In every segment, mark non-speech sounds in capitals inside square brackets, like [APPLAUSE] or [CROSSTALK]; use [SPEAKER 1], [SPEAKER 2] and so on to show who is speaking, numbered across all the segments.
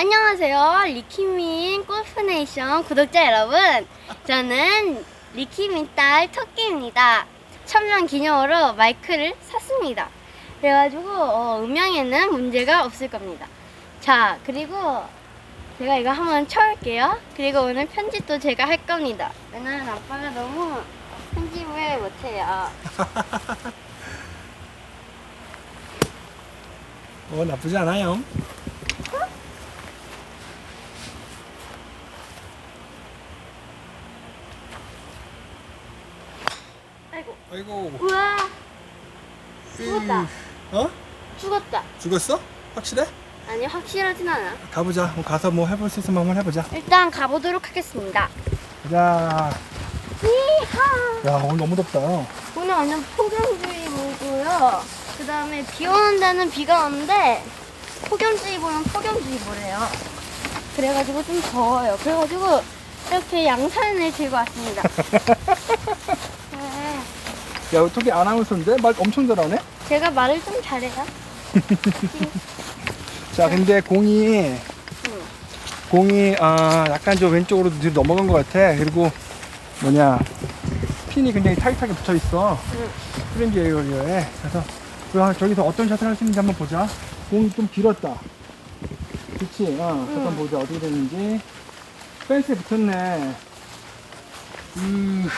[SPEAKER 1] 안녕하세요. 리키민 골프네이션 구독자 여러분. 저는 리키민 딸 토끼입니다. 천명 기념으로 마이크를 샀습니다. 그래가지고 어, 음향에는 문제가 없을 겁니다. 자, 그리고 제가 이거 한번 쳐볼게요. 그리고 오늘 편집도 제가 할 겁니다. 왜냐면 아빠가 너무 편집을 못해요. [LAUGHS]
[SPEAKER 2] 어 나쁘지 않아요.
[SPEAKER 1] 아이고. 우와, 죽었다.
[SPEAKER 2] 어?
[SPEAKER 1] 죽었다.
[SPEAKER 2] 죽었어? 확실해?
[SPEAKER 1] 아니 확실하진 않아.
[SPEAKER 2] 가보자. 그럼 가서 뭐 해볼 수 있으면 한번 해보자.
[SPEAKER 1] 일단 가보도록 하겠습니다.
[SPEAKER 2] 가자.
[SPEAKER 1] 이하.
[SPEAKER 2] 야 오늘 너무 덥다.
[SPEAKER 1] 오늘 완전 폭염주의보고요. 그 다음에 비 오는 데는 비가 오는데 폭염주의보는 폭염주의보래요. 그래가지고 좀 더워요. 그래가지고 이렇게 양산을 들고 왔습니다. [LAUGHS] 네,
[SPEAKER 2] 야 토끼 아나운서인데 말 엄청 잘하네.
[SPEAKER 1] 제가 말을 좀 잘해요. [LAUGHS]
[SPEAKER 2] 자 근데 공이
[SPEAKER 1] 응.
[SPEAKER 2] 공이 아 약간 좀 왼쪽으로 뒤로 넘어간 것 같아. 그리고 뭐냐 핀이 굉장히 타이트하게 붙어 있어.
[SPEAKER 1] 응.
[SPEAKER 2] 프렌즈 에어리어에. 그래서 그 저기서 어떤 샷을 할 수 있는지 한번 보자. 공이 좀 길었다. 그치? 어, 잠깐
[SPEAKER 1] 응.
[SPEAKER 2] 보자. 어떻게 되는지. 펜스에 붙었네. 음,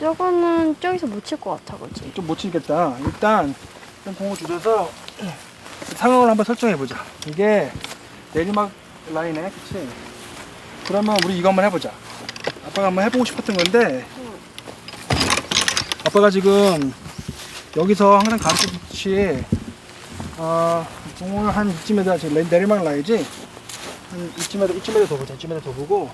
[SPEAKER 1] 저거는 저기서 못 칠 것 같아, 그지?
[SPEAKER 2] 좀 못 치겠다. 일단, 일단 공을 줄여서 상황을 한번 설정해 보자. 이게 내리막 라인에, 그치? 그러면 우리 이거 한번 해보자. 아빠가 한번 해보고 싶었던 건데,
[SPEAKER 1] 응.
[SPEAKER 2] 아빠가 지금 여기서 항상 가르쳤듯이 어, 공을 한 이쯤에다 지금 내- 내리막 라이지 한 이쯤에다 이쯤에다 더 보자 이쯤에다 더 보고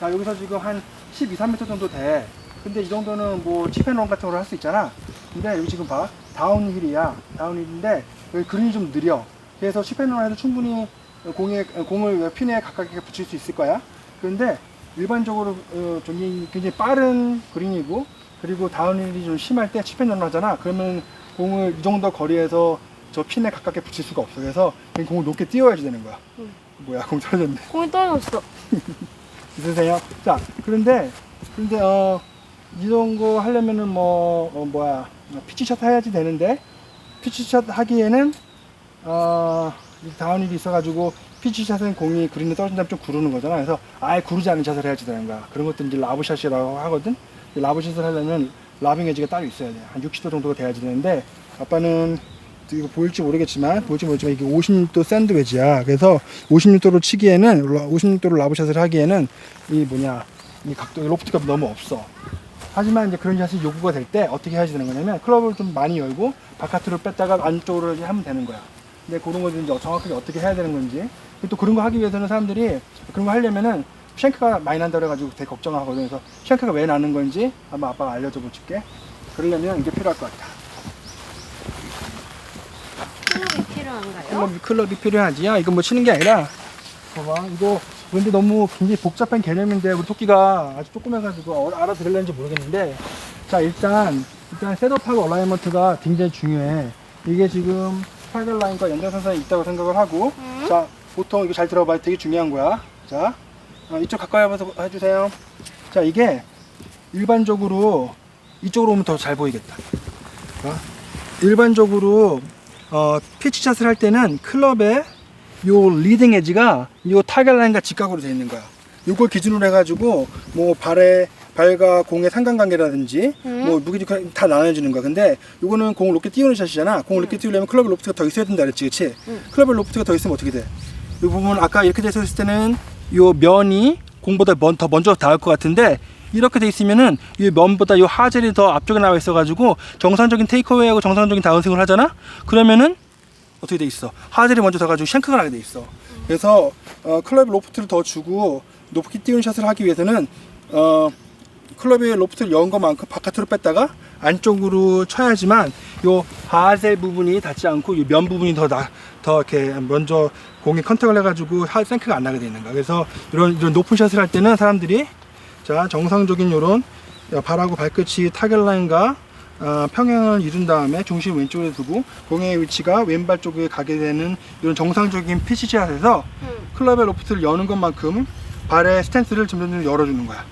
[SPEAKER 2] 자 여기서 지금 한 12, 3m 정도 돼. 근데 이 정도는 뭐 칩앤런 같은 걸 할 수 있잖아. 근데 여기 지금 봐. 다운힐이야. 다운힐인데 여기 그린이 좀 느려. 그래서 칩앤런 해도 충분히 공에 공을 핀에 가깝게 붙일 수 있을 거야. 그런데 일반적으로 어, 좀 굉장히 빠른 그린이고 그리고 다운힐이 좀 심할 때 칩앤런 하잖아. 그러면 공을 이 정도 거리에서 저 핀에 가깝게 붙일 수가 없어. 그래서 공을 높게 띄워야지 되는 거야.
[SPEAKER 1] 응.
[SPEAKER 2] 뭐야 공 떨어졌네.
[SPEAKER 1] 공이 떨어졌어. [LAUGHS]
[SPEAKER 2] 있으세요? 자, 그런데, 근데, 어, 이런 거 하려면은 뭐, 어, 뭐야, 피치샷 해야지 되는데, 피치샷 하기에는, 어, 이 다운힐이 있어가지고, 피치샷은 공이 그린에 떨어진 다음에 좀 구르는 거잖아. 그래서 아예 구르지 않는 샷을 해야지 되는 거야. 그런 것들 이제 라브샷이라고 하거든. 이 라브샷을 하려면 라빙 에지가 따로 있어야 돼. 한 60도 정도가 돼야지 되는데, 아빠는 이거 보일지 모르겠지만 보일지 모르지만 이게 56도 샌드웨지야. 그래서 56도로 치기에는 56도로 라브샷을 하기에는 이 뭐냐 이 각도 이 로프트가 너무 없어. 하지만 이제 그런 샷이 요구가 될 때 어떻게 해야지 되는 거냐면 클럽을 좀 많이 열고 바깥으로 뺐다가 안쪽으로 이제 하면 되는 거야. 근데 그런 거를 이제 정확하게 어떻게 해야 되는 건지 또 그런 거 하기 위해서는 사람들이 그런 거 하려면은 쉔크가 많이 난다 그래가지고 되게 걱정하거든. 그래서 쉔크가 왜 나는 건지 한번 아빠가 알려줘 볼게. 그러려면 이게 필요할 것 같아.
[SPEAKER 1] 클럽이 필요한가요?
[SPEAKER 2] 클럽, 클럽이 필요하지. 야, 이거 뭐 치는 게 아니라, 봐봐. 이거, 근데 너무 굉장히 복잡한 개념인데, 우리 토끼가 아주 조그매가지고 어- 알아들을는지 모르겠는데, 자, 일단, 일단 셋업하고 얼라이먼트가 굉장히 중요해. 이게 지금 타이गर 라인과 연장선상에 있다고 생각을 하고,
[SPEAKER 1] 응?
[SPEAKER 2] 자, 보통 이거 잘 들어봐. 되게 중요한 거야. 자, 어, 이쪽 가까이 와서 해주세요. 자, 이게 일반적으로 이쪽으로 오면 더 잘 보이겠다. 자, 일반적으로 어, 피치샷을 할 때는 클럽의 요 리딩 에지가 요 타겟 라인과 직각으로 되어 있는 거야. 요걸 기준으로 해가지고 뭐 발에 발과 공의 상관관계라든지
[SPEAKER 1] 음.
[SPEAKER 2] 뭐 무게중 다 나눠지는 거야. 근데 요거는 공을 높게 띄우는 샷이잖아. 공을 높게 띄우려면 클럽의 로프트가 더 있어야 된다 그랬지, 그렇지?
[SPEAKER 1] 음.
[SPEAKER 2] 클럽의 로프트가 더 있으면 어떻게 돼? 이 부분 아까 이렇게 돼서 있을 때는 요 면이 공보다 먼, 더 먼저 닿을 것 같은데 이렇게 돼 있으면은 이 면보다 요 하젤이 더 앞쪽에 나와 있어가지고 정상적인 테이크어웨이하고 정상적인 다운스윙을 하잖아. 그러면은 어떻게 돼 있어? 하젤이 먼저 닿아가지고 쉔크가 나게 돼 있어. 그래서 어, 클럽 로프트를 더 주고 높게 띄우는 샷을 하기 위해서는 어, 클럽의 로프트를 연 것만큼 바깥으로 뺐다가 안쪽으로 쳐야지만 요 하젤 부분이 닿지 않고 요면 부분이 더 나, 더 이렇게 먼저 공에 컨택을 해가지고 하 생크가 안 나게 되는 거야. 그래서 이런 이런 높은 샷을 할 때는 사람들이 자 정상적인 요런 발하고 발끝이 타겟 라인과 어, 평행을 이룬 다음에 중심 왼쪽에 두고 공의 위치가 왼발 쪽에 가게 되는 이런 정상적인 피치샷에서
[SPEAKER 1] 응.
[SPEAKER 2] 클럽의 로프트를 여는 것만큼 발의 스탠스를 점점 열어주는 거야.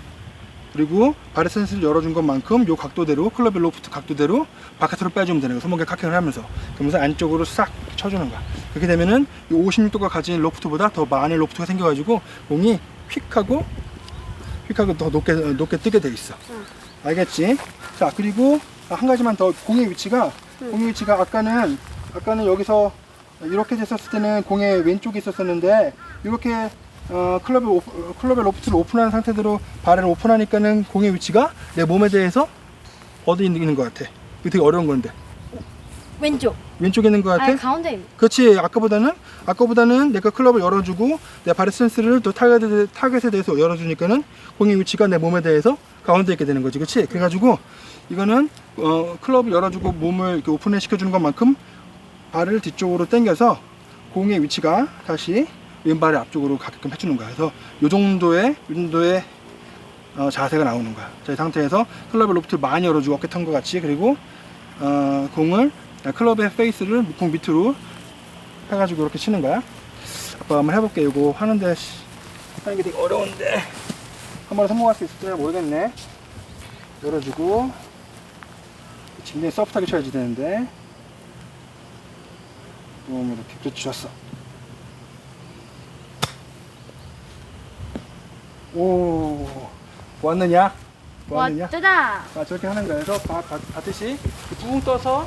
[SPEAKER 2] 그리고 발의 스탠스를 열어준 것만큼 요 각도대로 클럽의 로프트 각도대로 바깥으로 빼주면 되는 거야. 손목에 카킹을 하면서 그러면서 안쪽으로 싹 쳐주는 거야. 그렇게 되면은 이 56도가 가진 로프트보다 더 많은 로프트가 생겨가지고 공이 휙하고 휙하고 더 높게 높게 뜨게 돼 있어.
[SPEAKER 1] 응.
[SPEAKER 2] 알겠지? 자 그리고 한 가지만 더 공의 위치가
[SPEAKER 1] 응.
[SPEAKER 2] 공의 위치가 아까는 아까는 여기서 이렇게 됐었을 때는 공의 왼쪽에 있었었는데 이렇게 어, 클럽의 오, 어, 클럽의 로프트를 오픈한 상태대로 발을 오픈하니까는 공의 위치가 내 몸에 대해서 어디 있는 것 같아. 이거 되게 어려운 건데
[SPEAKER 1] 왼쪽.
[SPEAKER 2] 왼쪽에 있는 것 같아.
[SPEAKER 1] 아니 가운데.
[SPEAKER 2] 그렇지 아까보다는 아까보다는 내가 클럽을 열어주고 내 발의 센스를 또 타겟에, 타겟에 대해서 열어주니까는 공의 위치가 내 몸에 대해서 가운데 있게 되는 거지 그렇지 그래가지고 이거는 어, 클럽을 열어주고 몸을 이렇게 오픈해 시켜주는 것만큼 발을 뒤쪽으로 당겨서 공의 위치가 다시 왼발의 앞쪽으로 가게끔 해주는 거야 그래서 이 정도의 이 정도의 어, 자세가 나오는 거야 자, 이 상태에서 클럽의 로프트를 많이 열어주고 어깨 턴 것 같이 그리고 어, 공을 클럽의 페이스를 공 밑으로 해가지고 이렇게 치는 거야. 아빠 한번 해볼게. 이거 하는데 씨, 하는 게 되게 어려운데 한 번에 성공할 수 있을지 모르겠네. 열어주고 굉장히 소프트하게 쳐야지 되는데 좀 이렇게 그렇지 좋았어. 오 왔느냐? 왔느냐?
[SPEAKER 1] 왔다.
[SPEAKER 2] 아, 저렇게 하는 거야. 그래서 바, 바, 받듯이 붕 떠서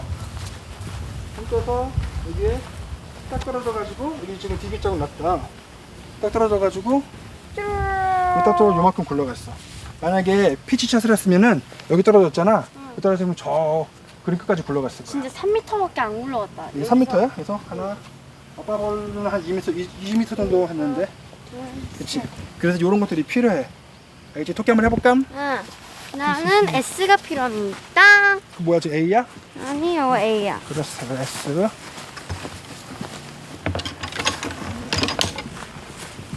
[SPEAKER 2] 붕 떠서 여기에 딱 떨어져가지고 여기 지금 디귿자국 났다. 딱 떨어져가지고 딱 떨어져 요만큼 굴러갔어. 만약에 피치샷을 했으면은 여기 떨어졌잖아. 여기 떨어지면 저 그린 끝까지 굴러갔을 거야.
[SPEAKER 1] 진짜 3m밖에 안 굴러갔다.
[SPEAKER 2] 이게 3m야? 그래서 하나 아빠 볼은 한 2m, 2, 2m 정도 했는데 그치 그래서 이런 것들이 필요해 알겠지? 토끼 한번 해볼까?
[SPEAKER 1] 응. 나는 S가 필요합니다.
[SPEAKER 2] 그 뭐야 저 A야?
[SPEAKER 1] 아니요, A야.
[SPEAKER 2] 그렇어 S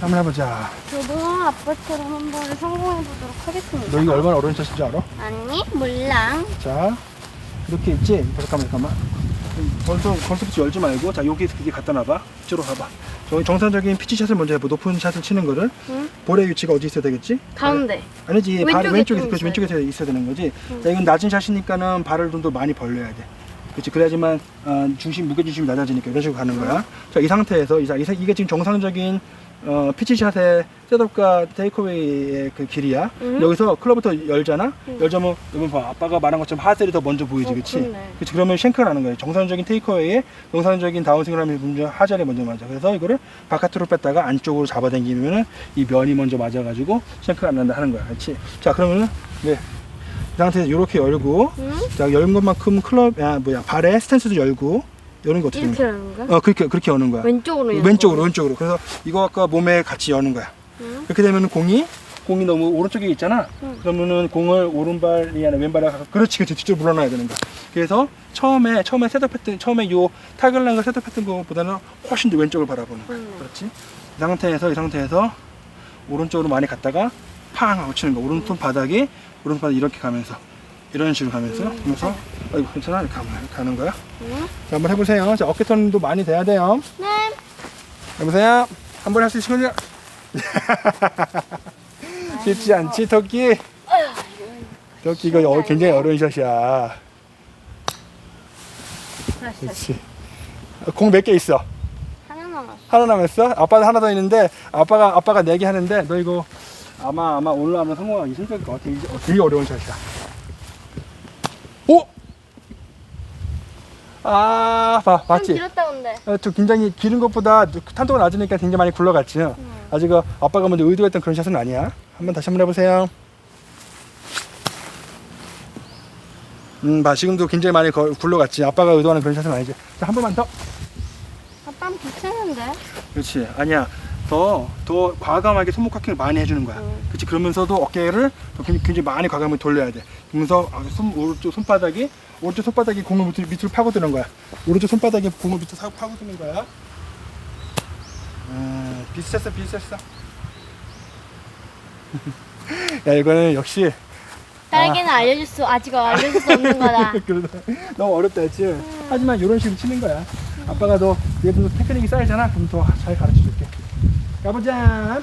[SPEAKER 2] 한번 해보자
[SPEAKER 1] 저도 아빠처럼 한번 성공해 보도록 하겠습니다.
[SPEAKER 2] 너 이거 얼마나 어려운 샷인지 알아?
[SPEAKER 1] 아니, 몰랑.
[SPEAKER 2] 자 이렇게 있지? 잠깐만 잠깐만 건성 건성부터 열지 말고 자 여기 여기 갖다 놔봐 이쪽으로 가봐 정상적인 피치샷을 먼저 해봐 높은 샷을 치는 거를
[SPEAKER 1] 응?
[SPEAKER 2] 볼의 위치가 어디 있어야 되겠지?
[SPEAKER 1] 가운데.
[SPEAKER 2] 아니지 발
[SPEAKER 1] 왼쪽에
[SPEAKER 2] 왼쪽에
[SPEAKER 1] 좀
[SPEAKER 2] 그렇지
[SPEAKER 1] 있어야
[SPEAKER 2] 왼쪽에 있어야 되는 거지 자 이건 낮은 샷이니까는 발을 좀 더 많이 벌려야 돼 그렇지 그래야지만 어, 중심 무게 중심이 낮아지니까 이런 식으로 가는 거야 자이 상태에서 이, 사- 이 사- 이게 지금 정상적인 어, 피치샷의 셋업과 테이크어웨이의 그 길이야
[SPEAKER 1] 음.
[SPEAKER 2] 여기서 클럽부터 열잖아
[SPEAKER 1] 음.
[SPEAKER 2] 열자면 여러분 봐 아빠가 말한 것처럼 하셀이 더 먼저 보이지
[SPEAKER 1] 어,
[SPEAKER 2] 그치
[SPEAKER 1] 그렇네.
[SPEAKER 2] 그치 그러면 쉔크가 나는 거예요 정상적인 테이크어웨이에 정상적인 다운스윙을 하면 먼저 하젤이 먼저 맞아 그래서 이거를 바깥으로 뺐다가 안쪽으로 잡아당기면은 이 면이 먼저 맞아가지고 쉔크가 안 난다 하는 거야 그렇지 자 그러면은 네. 이 상태에서 이렇게 열고
[SPEAKER 1] 응?
[SPEAKER 2] 자 열는 것만큼 클럽 야 뭐야 발의 스탠스도 열고 여는 거 어떻게
[SPEAKER 1] 이렇게? 하는 거야?
[SPEAKER 2] 어 그렇게 그렇게 여는 거야
[SPEAKER 1] 왼쪽으로 여는
[SPEAKER 2] 왼쪽으로? 왼쪽으로 그래서 이거와 몸에 같이 여는 거야
[SPEAKER 1] 응?
[SPEAKER 2] 그렇게 되면 공이 공이 너무 오른쪽에 있잖아.
[SPEAKER 1] 응.
[SPEAKER 2] 그러면은 공을 오른발이 아니라 왼발에 가서 그렇지 그렇지 뒤쪽으로 물러나야 되는 거야. 그래서 처음에 처음에 셋업했던 처음에 요 타글랑을 셋업했던 것보다는 훨씬 더 왼쪽을 바라보는 거야.
[SPEAKER 1] 음.
[SPEAKER 2] 그렇지. 이 상태에서 이 상태에서 오른쪽으로 많이 갔다가 팡 하고 치는 거. 오른손 바닥이 오른손 바닥 이렇게 가면서 이런 식으로 가면서
[SPEAKER 1] 음.
[SPEAKER 2] 하면서 아이고 괜찮아 이렇게 가면 가는 거야.
[SPEAKER 1] 응?
[SPEAKER 2] 자 한번 해보세요. 자 어깨 턴도 많이 돼야 돼요.
[SPEAKER 1] 네.
[SPEAKER 2] 여보세요? 한 번 할 수 있으면요? [LAUGHS] 쉽지 않지, 토끼? 토끼 이거 어, 굉장히 어려운 샷이야. 그렇지. 공 몇 개 있어?
[SPEAKER 1] 하나 남았어.
[SPEAKER 2] 하나 남았어? 아빠도 하나 더 있는데 아빠가 아빠가 네 개 하는데 너 이거 아마 아마 오늘 하면 성공하기 힘들 것 같아. 이게 어, 되게 어려운 샷이야. 오! 아, 봐,
[SPEAKER 1] 좀
[SPEAKER 2] 봤지?
[SPEAKER 1] 길었다 근데.
[SPEAKER 2] 어, 좀 굉장히 기른 것보다 탄도가 낮으니까 굉장히 많이 굴러갔지. 아직 그 아빠가 먼저 의도했던 그런 샷은 아니야. 한번 다시 한번 해보세요. 음, 봐 지금도 굉장히 많이 거- 굴러갔지. 아빠가 의도하는 그런 샷은 아니지. 자, 한 번만 더.
[SPEAKER 1] 아빠는 괜찮은데?
[SPEAKER 2] 그렇지. 아니야. 더, 더 과감하게 손목 카킹을 많이 해주는 거야.
[SPEAKER 1] 음.
[SPEAKER 2] 그렇지. 그러면서도 어깨를 더 굉장히, 굉장히 많이 과감하게 돌려야 돼. 그러면서 아, 손, 오른쪽 손바닥이, 오른쪽 손바닥이 공을 밑으로, 밑으로 파고드는 거야. 오른쪽 손바닥이 공을 밑으로 사- 파고드는 거야. 음, 비슷했어, 비슷했어. [LAUGHS] 야, 이거는 역시
[SPEAKER 1] 딸에게는 알려줄 수 아직 알려줄 수 없는 거다. [LAUGHS]
[SPEAKER 2] 그러다 너무 어렵다 했지. 하지만 이런 식으로 치는 거야. 아빠가 너 얘도 테크닉이 쌓이잖아. 그럼 더 잘 가르쳐 줄게. 가보자.